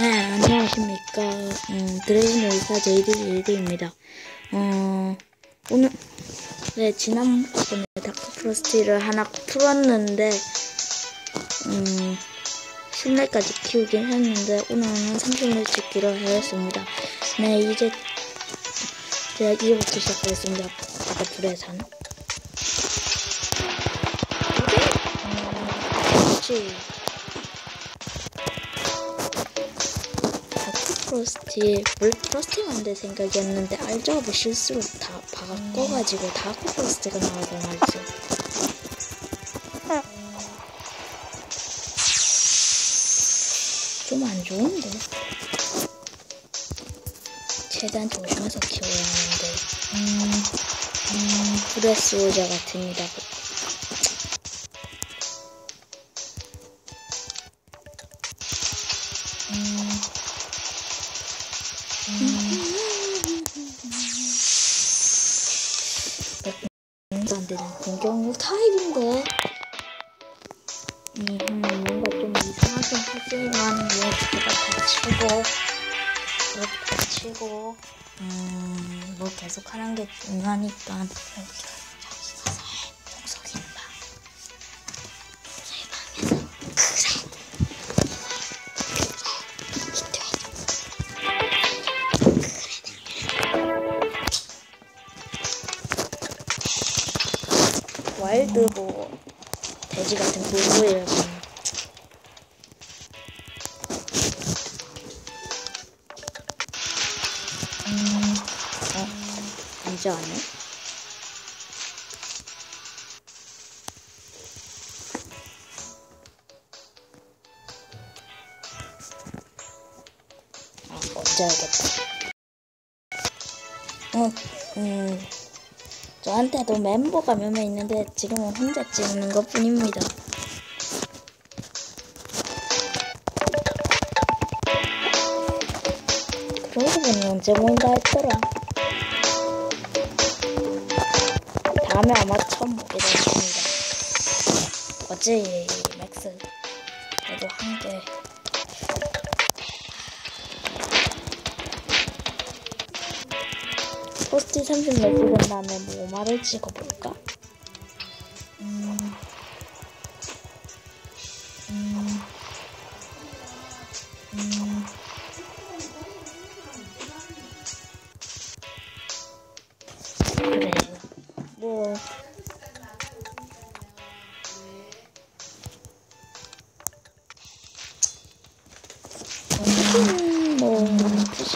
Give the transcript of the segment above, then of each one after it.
네, 안녕하십니까. 음, 드레인 의사 제이드제이드입니다. 어, 오늘, 네, 지난번에 다크프로스티를 하나 풀었는데, 음, 10레까지 키우긴 했는데, 오늘은 30렙 찍기로 하였습니다. 네, 이제, 제가 이제부터 시작하겠습니다. 아까 불의 산. 음, 그렇지. 프로스티 물 프로스티 만들 생각이었는데 알조합을 실수로 다 바꿔가지고 다크 프로스티가 나와서 말이죠. 좀 안 좋은데. 최대한 조심해서 키워야 하는데. 음, 음, 브레스 오자 같습니다. 음. 하지만, 뭐, 제가 다치고, 뭐, 다치고, 음, 뭐, 계속 하는 게 중요하니까, 이렇게 저기 가서 해. 동석이는 봐. 동석이 방에서, 그래. 그래. 이때. 와일드 뭐 돼지 같은 음, 이제? 아, 어쩌야겠다. 응, 음, 저한테도 멤버가 몇 명 있는데 지금은 혼자 찍는 것 뿐입니다. 그러고 보니 언제 모인다 했더라. 다음에 아마 처음 보게 될 겁니다. 어제 맥스 그래도 한 개. 포스트 30몇 찍은 다음에 뭐 말을 찍어볼까? 음, 음, 음.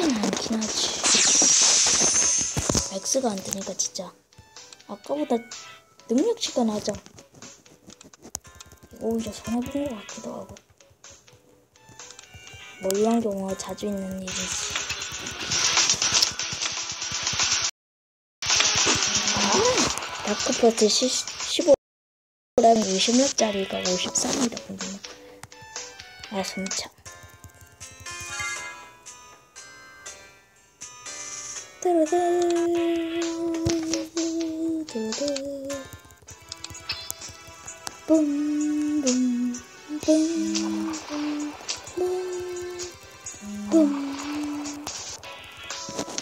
크진 않긴 하지. X가 안 뜨니까 진짜 아까보다 능력치가 낮아 오히려 손해본 것 같기도 하고. 뭐 이런 경우가 자주 있는 일이지. 아 다크포트 15램 20렙짜리가 53이다 근데 아 숨차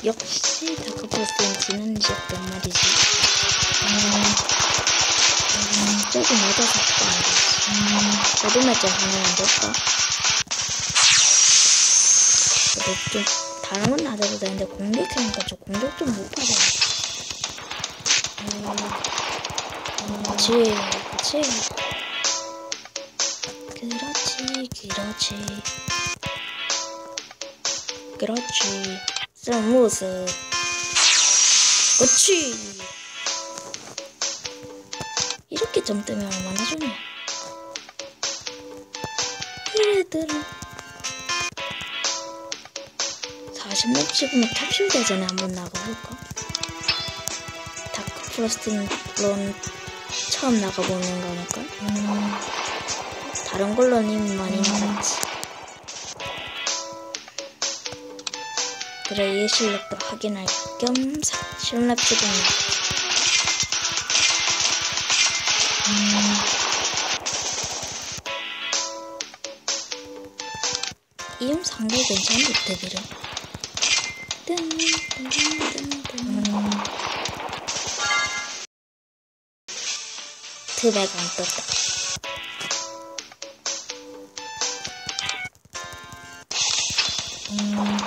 역시 다크포스는 지는 지었단 말이지. 음, 음, 맞아서 안 돼. 어디 맞자 하나 만들까? 그래도 좀 다른 건 놔둬도 되는데 공격하니까 저 공격 좀못 받아. 음, 그렇지, 그렇지. 그렇지, 그렇지. 그렇지. 쓰는 모습. 그렇지. 이렇게 점 뜨면 얼마나 좋냐. 그래들은 40렙 찍으면 탑실 대전에 한번 나가볼까? 다크 프로스트는 처음 나가보는 거니까. 음, 다른 걸로는 많이 나갔지. 그래, 얘 실력도 확인할 겸 10렙 찍으면. 음, 이름 상당히 괜찮은데 되기를. 안 떴다. 음.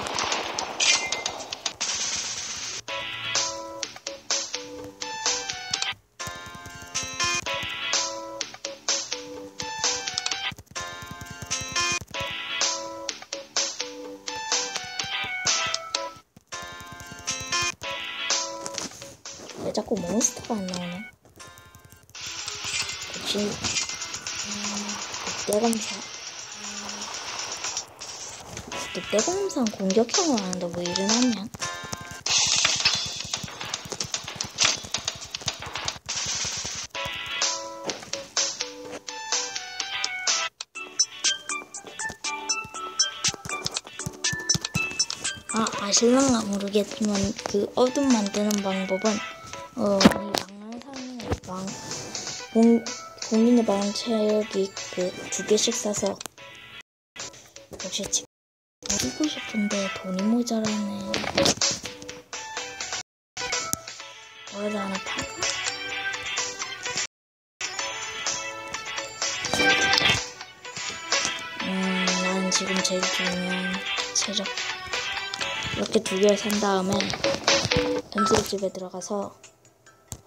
왜 자꾸 몬스터가 안 나오네? 그치? 음, 늑대검사. 늑대검사는 공격형을 하는데 왜 일어났냐? 아, 아실랑가 모르겠지만 그 어둠 만드는 방법은 어, 이 방랑산을 왕 공, 공인의 방 체력이 그두 개씩 사서 역시 지금 이고 싶은데 돈이 모자라네. 어디 하나 팔까? 음, 나는 지금 제일 중요한 체력. 이렇게 두 개를 산 다음에 음식집에 들어가서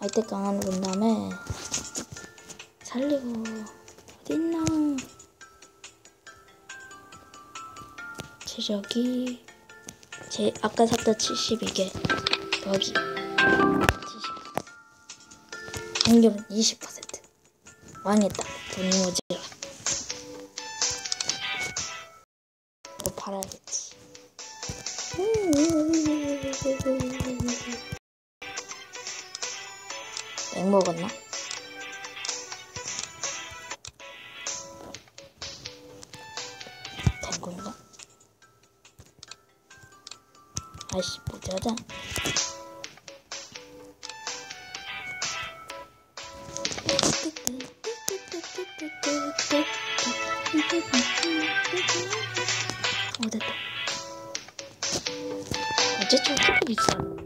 아이템 강화를 본 다음에 살리고 어딨나? 체력이 제 아까 샀던 72개 여기 70 공격은 20% 망했다. 모자라. 이거 팔아야겠지 맥 먹었나? 된 건가? 뭐지 하자 어 됐다 어째 저렇게 비싸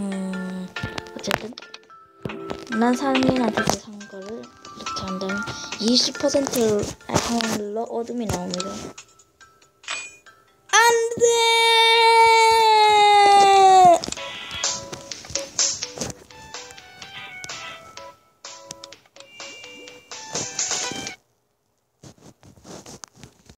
음 어쨌든 난 사람한테서 산 거를 이렇게 한다면 20%를 눌러 어둠이 나옵니다. 안 돼